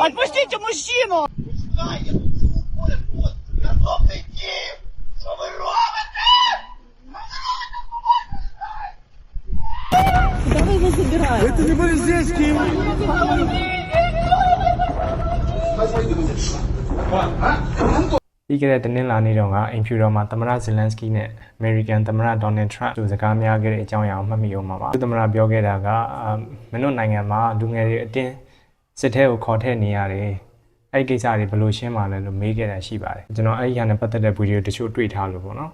Отпустите мужчину! Это не полицейские. ။ပြီးခဲ့တဲ့တင်းလာနေ့တော့ကအိမ်ဖြူတော်မှာသမ္မတဇီလန်စကီနဲ့အမေရိကန်သမ္မတဒေါ်နယ်ထရန့်တို့စကားများခဲ့တဲ့အကြောင်းအရာကိုမှတ်မိအောင်ပါပါ။သူသမ္မတပြောခဲ့တာကအာမင်းတို့နိုင်ငံမှာလူငယ်တွေအတင်း စစ်ထဲကိုခေါ်ထည့်နေရတယ်။အဲ့ဒီကိစ္စတွေဘယ်လိုရှင်းမှာလဲလို့မေးခဲ့တာရှိပါတယ်။ကျွန်တော်အဲ့ဒီဟာနဲ့ပတ်သက်တဲ့ဗီဒီယိုတချို့တွေ့ထားလို့ပေါ့နော်။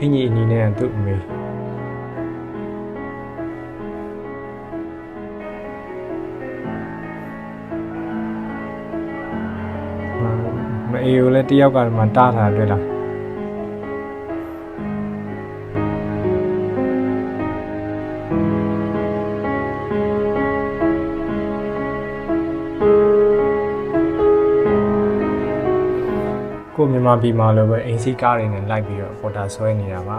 အင်းကြီးအနီးနဲ့သူ့အမေမအေကိုလည်းတယောက်ကမှတားထားတွေ့လား ကိုမြန်မာပြည်မှာလိုပဲအင်စီကားတွေနဲ့လိုက်ပြီးတော့ပေါ်တာဆွဲနေတာပါ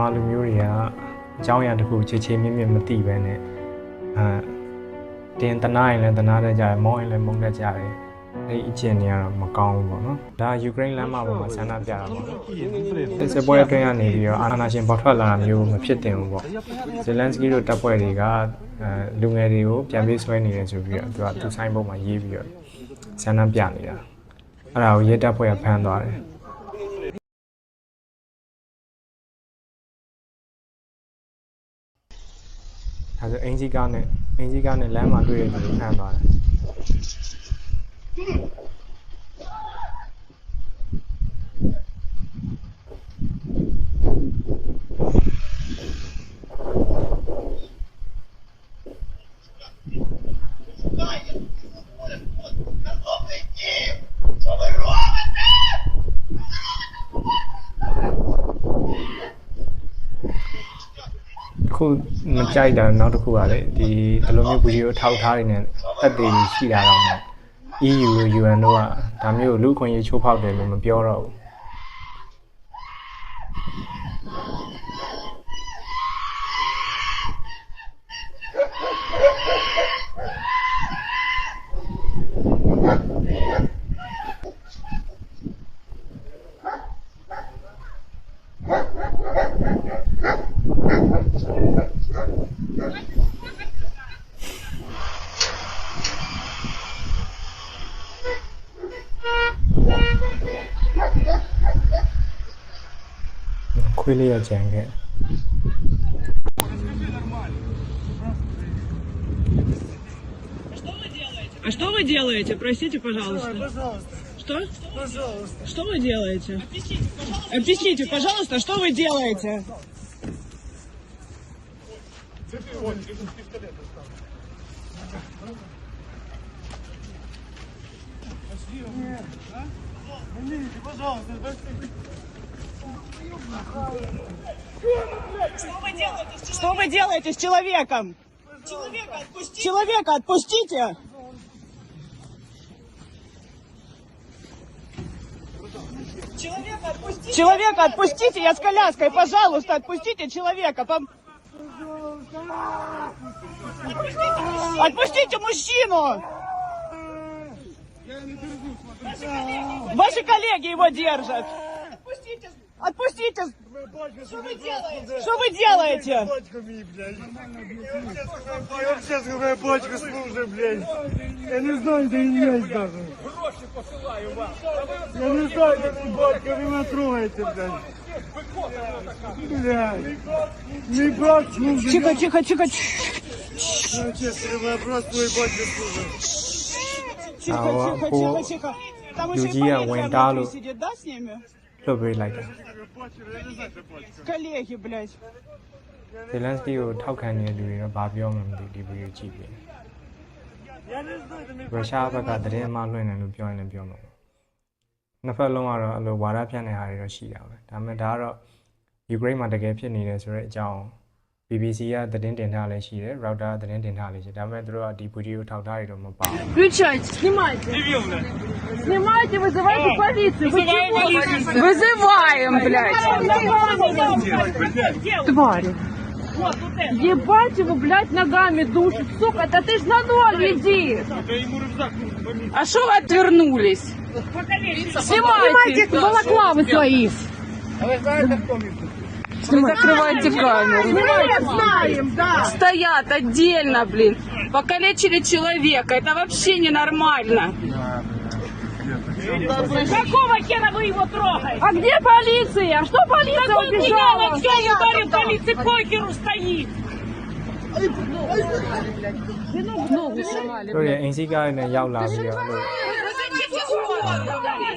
မြန်မာလူမျိုးတွေကအကြောင်းအရာတစ်ခုချေချေမြင့်မြင့်မသိပဲနဲ့အဲတင်တနာရင်လည်းတနာတတ်ကြတယ်မောင်းရင်လည်းမုန်းတတ်ကြတယ်အဲ့ဒီအကျင့်တွေကတော့မကောင်းဘူးပေါ့နော်ဒါယူကရိန်းလမ်းမပေါ်မှာဆန္ဒပြတာပေါ့တစ်စပွဲအတွင်းကနေပြီးတော့အာဏာရှင်ပေါ်ထွက်လာတာမျိုးမဖြစ်တင်ဘူးပေါ့ဇယ်လန်စကီတို့တပ်ဖွဲ့တွေကအဲလူငယ်တွေကိုပြန်ပြေးဆွဲနေတယ်ဆိုပြီးတော့သူကသူဆိုင်ဘုတ်မှာရေးပြီးတော့ဆန္ဒပြနေတာအဲ့ဒါကိုရဲတပ်ဖွဲ့ကဖမ်းသွားတယ် ဒါဆိုအင်ဂျီကားနဲ့အင်ဂျီကားနဲ့လမ်းမှာတွေ့ရတယ်လို့ခံသွားတယ်တစ်ခုမ ကြိုက်တာနောက်တစ်ခုကလေဒီဒီလိုမျိုးဗီဒီယိုထောက်ထားတွေနဲ့တက်တွေရှိတာတော့မှ EU တို့ UN တို့ကဒါမျိုးလူ့အခွင့်အရေးချိုးဖောက်တယ်လို့မပြောတော့ဘူး хвилі океані. А что вы делаете? Простите, пожалуйста. Что? Пожалуйста. Что вы делаете? Объясните, пожалуйста, что, вы делаете? Пожалуйста, что вы делаете с человеком? Человека отпустите! Человека отпустите! Человека отпустите, я с коляской, пожалуйста, отпустите человека. пом- Отпустите мужчину! Ваши коллеги его держат. Отпустите! Что вы делаете? Что вы делаете? Пачка мне, блядь. Я вообще с какая пачка служит, блядь. Я не знаю, где ее есть даже. Я не знаю, как пачка, вы меня трогаете, блядь. Блядь. Не брат служит. Тихо, тихо, тихо, Ну, честно, моя брат твой батя служит. тихо, тихо, тихо, тихо. Там еще и полиция сидит, да, с ними? လွှတ်ပေးလိုက်တာ။ Zelensky ကိုထောက်ခံနေတဲ့လူတွေတော့ဘာပြောမှမသိဒီဗီဒီယိုကြည့်ပြီး။ရုရှားဘက်ကတရင်မှလွှင့်တယ်လို့ပြောရင်လည်းပြောမှာပေါ့။နှစ်ဖက်လုံးကတော့အဲ့လိုဝါဒဖြန့်နေတာတွေတော့ရှိတာပဲ။ဒါပေမဲ့ဒါကတော့ယူကရိန်းမှာတကယ်ဖြစ်နေတယ်ဆိုတဲ့အကြောင်း BBC ကသတင်းတင်ထားလည်းရှိတယ် router သတင်းတင်ထားလည်းရှိတယ်ဒါပေမဲ့သူတို့ကဒီဗီဒီယိုထောက်ထားတွေတော့မပါဘူး Включайте, снимайте. Снимайте, вызывайте полицию. Вы чего? Вызываем, блядь. Твари. Ебать его, блядь, ногами душит, сука, да ты ж на ноль иди. А что вы отвернулись? Снимайте балаклавы свои. Вы закрывайте камеру. знаем, да. Стоят отдельно, блин. Покалечили человека. Это вообще ненормально. Какого хера вы его трогаете? А где полиция? Что полиция Какой убежала? пьяный, все, я говорю, полиции похеру стоит. Ногу сломали. တို့ရဲ့အိမ်စီးကားတွေနဲ့ရောက်လာပြီးတော့အဲ့လို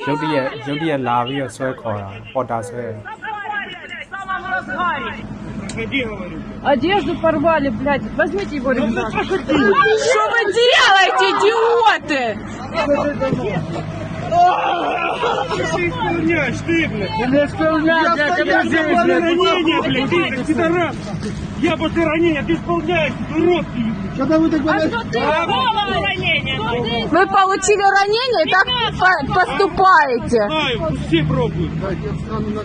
ရုတ်တရက်ရုတ်တရက်လာပြီးတော့ဆွဲခေါ်တာပေါ်တာဆွဲတယ် В самом разгаре. Ходи, говорю. Одежду порвали, блядь. Возьмите его рюкзак. Что вы делаете, идиоты? Ты же исполняешь, ты, блядь. Ты не исполняешь, я тебя здесь, блядь. ранение, блядь, ты, пидорас. Я бы ты ранение, ты исполняешь, урод, ты. А что ты? Какого ранения? Вы получили ранение и так по- поступаете. Знаю, все пробуют.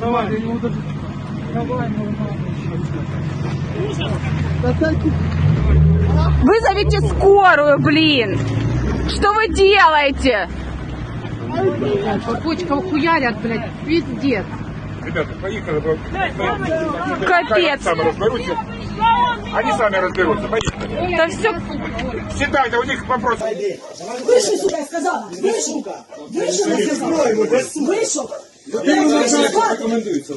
Давай. Вызовите скорую, блин. Что вы делаете? Почка хуярят, блядь, пиздец. Ребята, поехали. Капец. Сами разберутся. Они сами разберутся. Поехали. Да все Сідайте, у них вопрос. Вийшли сюди, я сказала. Вийшов. Вийшов, я сказала. Вийшов.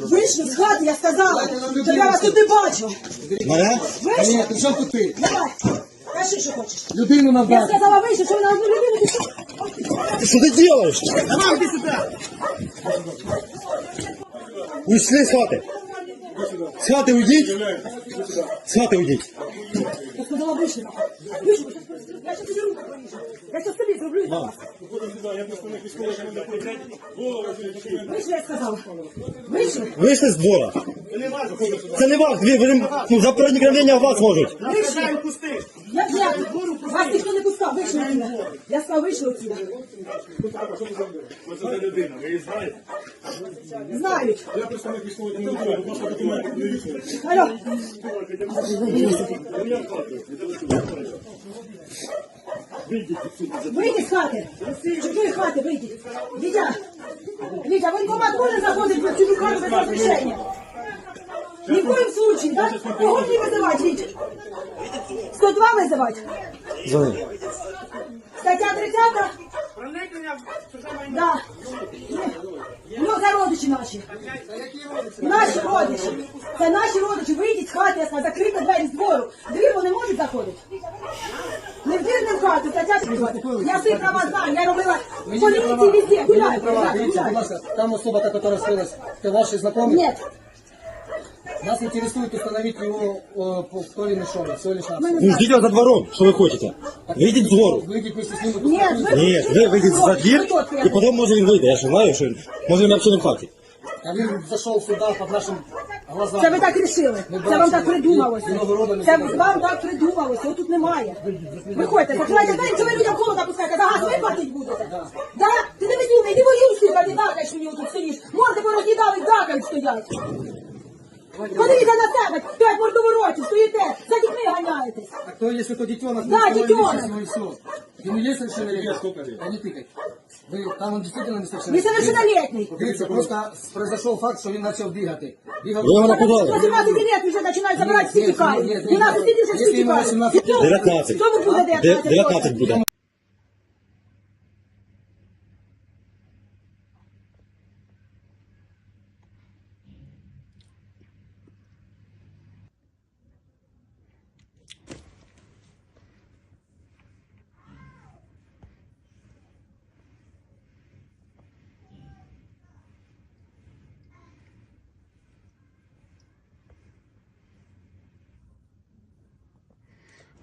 Вийшли з хати, я сказала, то я вас тут не бачу. Мене? Вийшли? Ні, що тут ти? Давай, кажи, що хочеш. Людину нам Я сказала, вийшли, що ви на одну людину пішли. Ты что ты делаешь? Давай, иди сюда. Ушли с хаты. С хаты уйди. С хаты уйди. Я сказала, вийшли. Вийшли, я щас тобі руку поріжу. Я щас тобі Вийшли, я з двора. Це не вас, ви ну, за проникновення вас можуть. Вийшли. Я взяв. Вас ніхто не пускав, вийшли отсюда. Я сказав, вийшли отсюда. Це людина, ви її знаєте? Знають. Я представник військової комендатури, будь не вийшли. Алло. Вийди з хати. З чужої хати вийдіть. Вітя. Вітя, воєнкомат може заходити в чужу хату без розрішення? Ні в коїм случаї, так? Кого мені визивати, Вітя? 102 визивати? Дзвони. Стаття 30? Да. Ну, це родичі наші. Наші родичі. Це наші родичі. Вийдіть з хати, я сказала, двері з двору. Двір вони можуть заходити. Не в двір, не в хату, стаття 30. Я всі права знаю, я робила в поліції везде. Гуляйте, ребята, Видите, будь гуляйте. ласка, там особа, та, которая скрылась, это ваши знакомые? Нет, Нас интересует установить его э, по кто или шоу, всего лишь нас. Ну, ждіть його за двором, що ви хочете. Вийдіть з двору. Выйдите вместе с ним. и нет, ви... Ні, ви вийдіть за двір, і потім може він вийде. Я ж знаю, що він- може він взагалі не в хаті. А він зашел сюда под нашим глазам. Це ви так рішили. Це вам так придумалося. Це вам так придумалося. Його тут немає. Виходьте, закривайте двері, що ви людям холода пускаєте. За газ ви платить будете. Да? Ти не безумний, ти воюй сука, не дакаєш мені тут стоїш. Морди пороз'їдали, дакають стоять. Подивіться на себе, п'ять мордоворотів, стоїте, за дітьми ганяєтесь. А кто, если то детенок, Да, мы установили детенок. всё, и все. Ему есть совершеннолетие? Сколько лет? А не тыкать. Вы, там он действительно Ви несовершеннолетний. совершеннолетний. Дивіться, просто произошел факт, що він почав бігати. Бігав Ви його напугали. 18 лет вже починають забирати, всі тікають. 12 лет вже всі Якщо йому тікають. 18, 19. Хто ви буде Де- 19? 19 буде.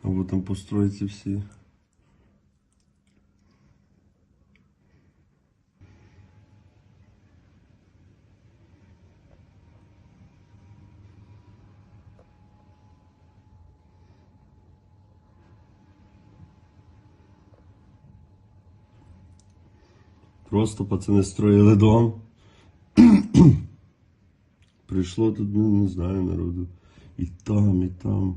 Або там построїться всі. Просто пацани строїли дом. Прийшло тут, ну, не знаю, народу. І там, і там.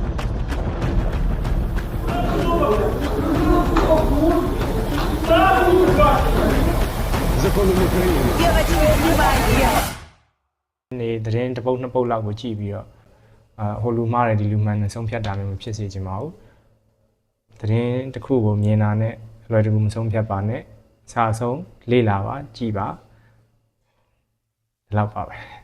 နေသတင်းတစ်ပုတ်နှစ်ပုတ်လောက်ကိုကြည့်ပြီးတော့အာဟိုလူမှားတယ်ဒီလူမှန်တယ်ဆုံးဖြတ်တာမျိုးမဖြစ်စေချင်ပါဘူးသတင်းတစ်ခုကိုမြင်တာနဲ့အလွယ်တကူမဆုံးဖြတ်ပါနဲ့စာဆုံးလေ့လာပါကြည့်ပါဒီလောက်ပါပဲ